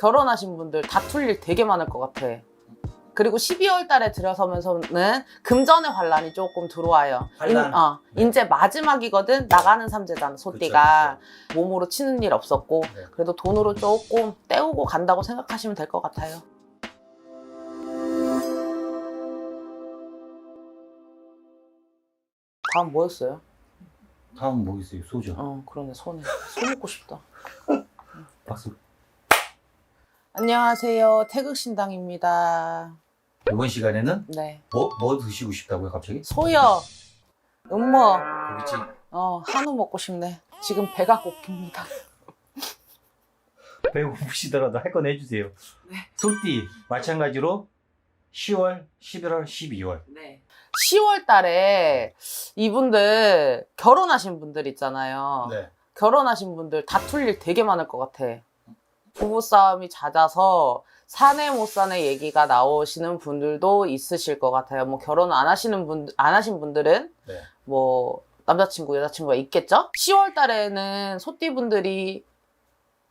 결혼하신 분들 다툴 일 되게 많을 것 같아. 그리고 12월 달에 들어서면서는 금전의 환란이 조금 들어와요. 환란? 인, 어, 네. 이제 마지막이거든. 나가는 삼재잖아, 소띠가. 몸으로 치는 일 없었고. 네. 그래도 돈으로 조금 때우고 간다고 생각하시면 될 것 같아요. 다음 뭐였어요? 다음 뭐 있어요? 소주. 어, 그러네. 손에. 손 먹고 싶다. 박수. 안녕하세요. 태극신당입니다. 이번 시간에는 네. 뭐, 뭐 드시고 싶다고요, 갑자기? 소여, 음모, 그렇지. 어, 한우 먹고 싶네. 지금 배가 고픕니다. 배고프시더라도 할 건 해주세요. 네. 소띠, 마찬가지로 10월, 11월, 12월. 네. 10월 달에 이분들 결혼하신 분들 있잖아요. 네. 결혼하신 분들 다툴 일 되게 많을 것 같아. 부부싸움이 잦아서 사내 못 사내 얘기가 나오시는 분들도 있으실 것 같아요. 뭐 결혼 안 하시는 분, 안 하신 분들은 네. 뭐 남자친구, 여자친구가 있겠죠? 10월 달에는 소띠분들이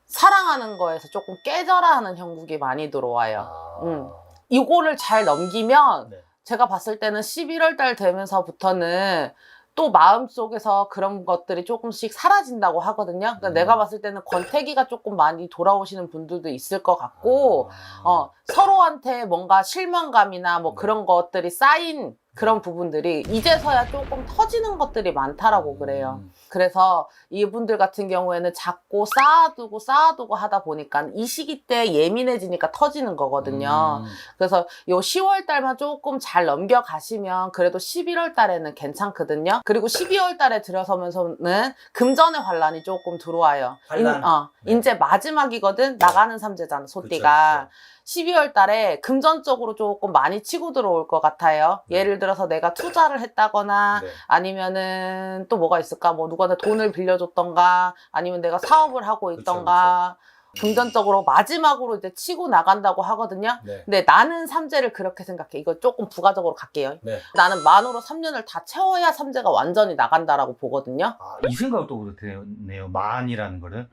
사랑하는 거에서 조금 깨져라 하는 형국이 많이 들어와요. 아, 음. 이거를 잘 넘기면 네. 제가 봤을 때는 11월 달 되면서부터는 또 마음속에서 그런 것들이 조금씩 사라진다고 하거든요. 그러니까 음. 내가 봤을 때는 권태기가 조금 많이 돌아오시는 분들도 있을 것 같고, 아. 어, 서로한테 뭔가 실망감이나 뭐 네. 그런 것들이 쌓인 그런 부분들이 이제서야 조금 터지는 것들이 많다라고 그래요. 음. 그래서 이분들 같은 경우에는 자꾸 쌓아두고 쌓아두고 하다 보니까 이 시기 때 예민해지니까 터지는 거거든요. 음. 그래서 요 10월 달만 조금 잘 넘겨가시면 그래도 11월 달에는 괜찮거든요. 그리고 12월 달에 들어서면서는 금전의 환란이 조금 들어와요. 환란? 인- 어, 네. 이제 마지막이거든. 나가는 삼재잖아, 소띠가. 그쵸, 12월 달에 금전적으로 조금 많이 치고 들어올 것 같아요. 네. 예를 들어 서 내가 투자를 했다거나 네. 아니면은 또 뭐가 있을까? 뭐 누구한테 돈을 빌려줬던가 아니면 내가 사업을 하고 있던가 금전적으로 마지막으로 이제 치고 나간다고 하거든요. 네. 근데 나는 삼재를 그렇게 생각해. 이거 조금 부가적으로 갈게요. 네. 나는 만으로 3년을 다 채워야 삼재가 완전히 나간다라고 보거든요. 아, 이 생각도 그렇네요. 만이라는 거를.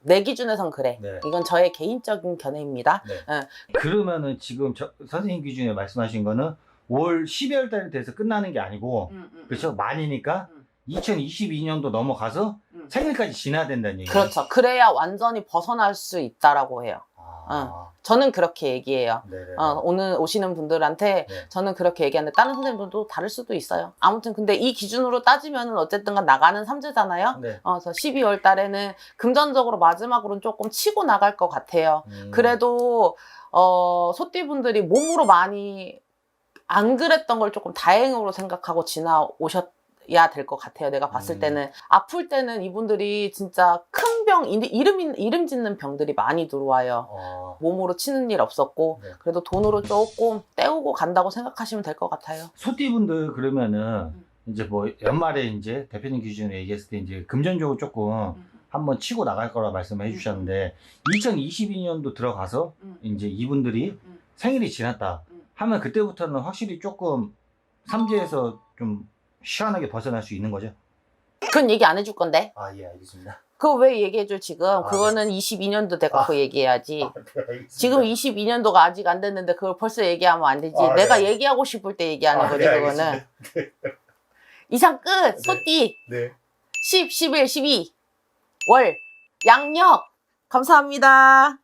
내 기준에선 그래. 네. 이건 저의 개인적인 견해입니다. 그러면은 지금 저, 선생님 기준에 말씀하신 거는 올 12월 달에 돼서 끝나는 게 아니고 그렇죠 만이니까 음. 2022년도 넘어가서 음. 생일까지 지나야 된다는 얘기예요. 그렇죠. 그래야 완전히 벗어날 수 있다라고 해요. 아, 저는 그렇게 얘기해요. 어, 오늘 오시는 분들한테 네. 저는 그렇게 얘기하는데 다른 선생님들도 다를 수도 있어요. 아무튼 근데 이 기준으로 따지면은 어쨌든 간 나가는 삼재잖아요. 네. 어, 그래서 12월 달에는 금전적으로 마지막으로는 조금 치고 나갈 것 같아요. 음. 그래도 어, 소띠분들이 몸으로 많이 안 그랬던 걸 조금 다행으로 생각하고 지나오셨 야 될 것 같아요. 내가 봤을 음. 때는 아플 때는 이분들이 진짜 큰 병 이름 이름 짓는 병들이 많이 들어와요. 어, 몸으로 치는 일 없었고 네. 그래도 돈으로 조금 때우고 간다고 생각하시면 될 것 같아요. 소띠분들 그러면은 음. 이제 뭐 연말에 이제 대표님 기준으로 얘기했을 때 이제 금전적으로 조금 한번 치고 나갈 거라 말씀해 주셨는데 2022년도 들어가서 음. 이제 이분들이 음. 생일이 지났다 음. 하면 그때부터는 확실히 조금 삼재에서 좀 시원하게 벗어날 수 있는 거죠? 그건 얘기 안 해줄 건데. 아 예 알겠습니다. 그거 왜 얘기해줘 지금? 아, 그거는 22년도 돼갖고 아. 그 얘기해야지. 네, 알겠습니다. 지금 22년도가 아직 안 됐는데 그걸 벌써 얘기하면 안 되지. 아, 네, 내가. 얘기하고 싶을 때 얘기하는 아, 거지 네, 그거는. 알겠습니다. 이상 끝. 소띠 네. 10, 11, 12. 월 양력. 감사합니다.